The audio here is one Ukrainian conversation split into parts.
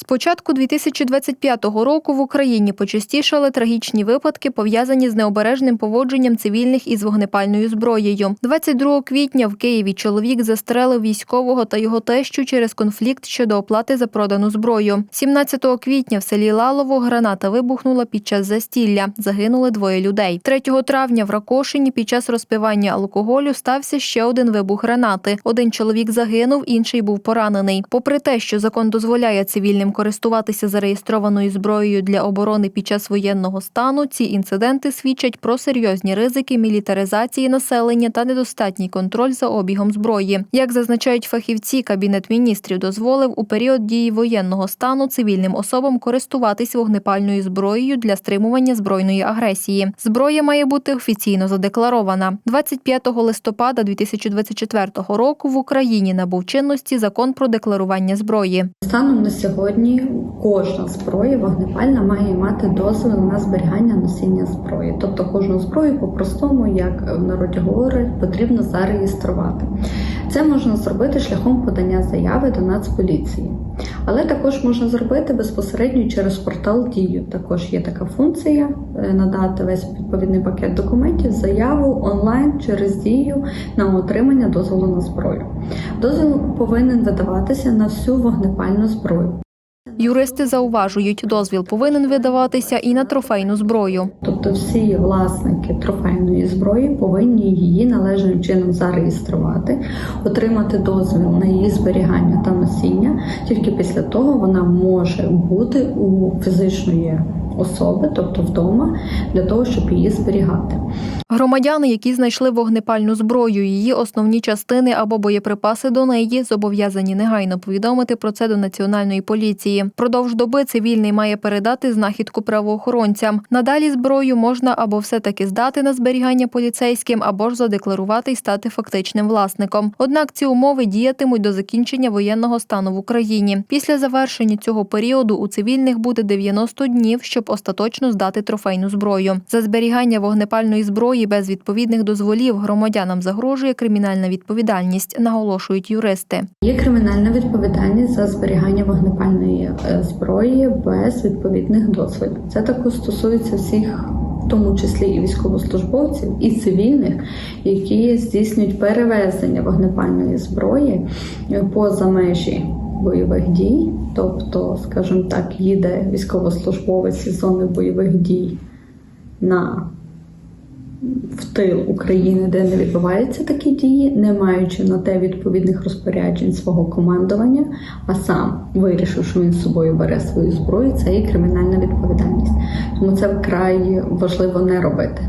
З початку 2025 року в Україні почастішали трагічні випадки, пов'язані з необережним поводженням цивільних із вогнепальною зброєю. 22 квітня в Києві чоловік застрелив військового та його тещу через конфлікт щодо оплати за продану зброю. 17 квітня в селі Лалово граната вибухнула під час застілля. Загинули двоє людей. 3 травня в Ракошині під час розпивання алкоголю стався ще один вибух гранати. Один чоловік загинув, інший був поранений. Попри те, що закон дозволяє цивільним користуватися зареєстрованою зброєю для оборони під час воєнного стану, ці інциденти свідчать про серйозні ризики мілітаризації населення та недостатній контроль за обігом зброї. Як зазначають фахівці, кабінет міністрів дозволив у період дії воєнного стану цивільним особам користуватись вогнепальною зброєю для стримування збройної агресії. Зброя має бути офіційно задекларована. 25 листопада 2024 року в Україні набув чинності закон про декларування зброї. Станом на сьогодні кожна зброя вогнепальна має мати дозвіл на зберігання носіння зброї. Тобто кожну зброю по-простому, як в народі говорять, потрібно зареєструвати. Це можна зробити шляхом подання заяви до Нацполіції. Але також можна зробити безпосередньо через портал Дію. Також є така функція е, надати весь відповідний пакет документів, заяву онлайн через дію на отримання дозволу на зброю. Дозвіл повинен видаватися на всю вогнепальну зброю. Юристи зауважують, дозвіл повинен видаватися і на трофейну зброю. Тобто всі власники трофейної зброї повинні її належним чином зареєструвати, отримати дозвіл на її зберігання та носіння. Тільки після того вона може бути у фізичної особи, тобто вдома, для того, щоб її зберігати. Громадяни, які знайшли вогнепальну зброю, її основні частини або боєприпаси до неї, зобов'язані негайно повідомити про це до національної поліції. Продовж доби цивільний має передати знахідку правоохоронцям. Надалі зброю можна або все-таки здати на зберігання поліцейським, або ж задекларувати і стати фактичним власником. Однак ці умови діятимуть до закінчення воєнного стану в Україні. Після завершення цього періоду у цивільних буде 90 днів, щоб остаточно здати трофейну зброю. За зберігання вогнепальної зброї без відповідних дозволів громадянам загрожує кримінальна відповідальність, наголошують юристи. Є кримінальна відповідальність за зберігання вогнепальної е, зброї без відповідних дозволів. Це також стосується всіх. В тому числі і військовослужбовців, і цивільних, які здійснюють перевезення вогнепальної зброї е, поза межі бойових дій, тобто, скажімо так, їде військовослужбовець із зони бойових дій на в тил України, де не відбуваються такі дії, не маючи на те відповідних розпоряджень свого командування, а сам вирішив, що він з собою бере свою зброю, це і кримінальна відповідальність. Тому це вкрай важливо не робити.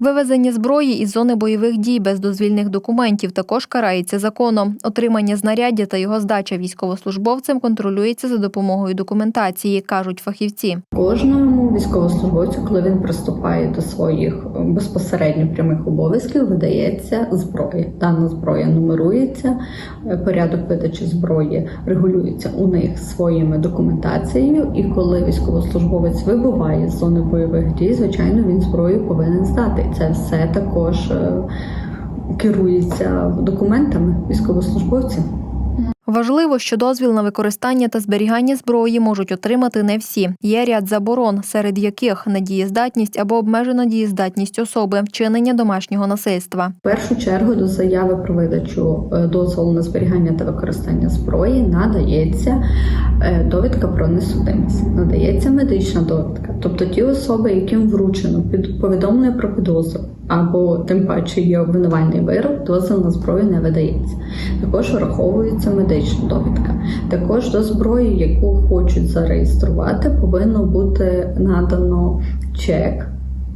Вивезення зброї із зони бойових дій без дозвільних документів також карається законом. Отримання знаряддя та його здача військовослужбовцям контролюється за допомогою документації, кажуть фахівці. Кожному військовослужбовцю, коли він приступає до своїх е, безпосередньо прямих обов'язків, видається зброя. Дана зброя нумерується, е, порядок видачі зброї регулюється у них своїми документацією. І коли військовослужбовець вибуває з зони бойових дій, звичайно, він зброю повинен здати. Це все також е, керується документами військовослужбовців. Важливо, що дозвіл на використання та зберігання зброї можуть отримати не всі. Є ряд заборон, серед яких недієздатність або обмежена дієздатність особи, вчинення домашнього насильства. В першу чергу до заяви про видачу е, дозволу на зберігання та використання зброї надається довідка про несудимість, надається медична довідка, тобто ті особи, яким вручено під повідомлення про підозру. Або тим паче є обвинувальний вирок, дозвіл на зброю не видається. Також враховується медична довідка. Також до зброї, яку хочуть зареєструвати, повинно бути надано чек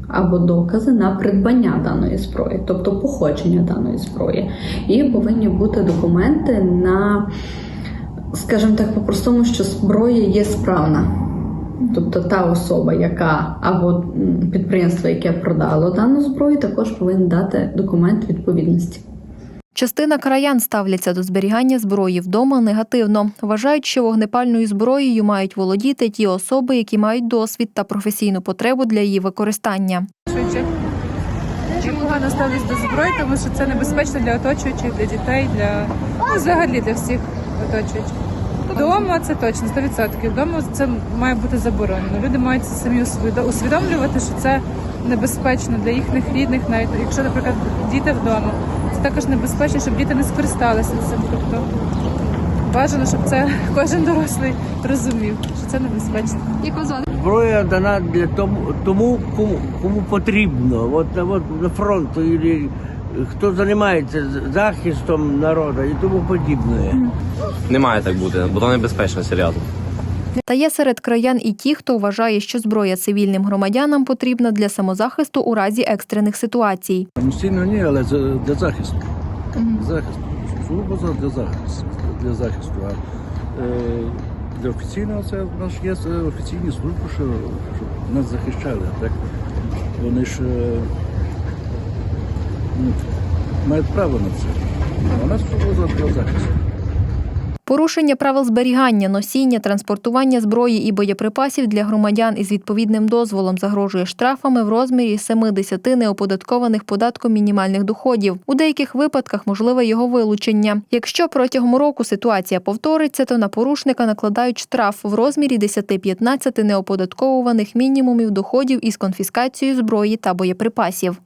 або докази на придбання даної зброї, тобто походження даної зброї. І повинні бути документи на, скажімо так, по-простому, що зброя є справна. Тобто та особа, яка або підприємство, яке продало дану зброю, також повинен дати документ відповідності. Частина краян ставляться до зберігання зброї вдома негативно. Вважають, що вогнепальною зброєю мають володіти ті особи, які мають досвід та професійну потребу для її використання. швидше. Я погано ставлюсь до зброї, тому що це небезпечно для оточуючих, для дітей, для ну, взагалі для всіх оточуючих. Вдома це точно 100%. Вдома це має бути заборонено. Люди мають це самі усвідо- усвідомлювати, що це небезпечно для їхніх рідних, навіть якщо, наприклад, діти вдома. Це також небезпечно, щоб діти не скористалися цим. Тобто бажано, щоб це кожен дорослий розумів, що це небезпечно. Зброя дана для тому, тому кому, кому потрібно. От, от на фронту, хто займається захистом народу і тому подібне. Не має так бути, бо то небезпечно серйозно. Та є серед краян і ті, хто вважає, що зброя цивільним громадянам потрібна для самозахисту у разі екстрених ситуацій. Самостійно ні, але для захисту. Захист. Служба за- для захисту. Для захисту. А е, для офіційного це в нас є е, офіційні служби, що, що нас захищали. Так? Вони ж е, мають право на це. А у нас служба за- для захисту. Порушення правил зберігання, носіння, транспортування зброї і боєприпасів для громадян із відповідним дозволом загрожує штрафами в розмірі 70 неоподаткованих податком мінімальних доходів. У деяких випадках можливе його вилучення. Якщо протягом року ситуація повториться, то на порушника накладають штраф в розмірі 10-15 неоподатковуваних мінімумів доходів із конфіскацією зброї та боєприпасів.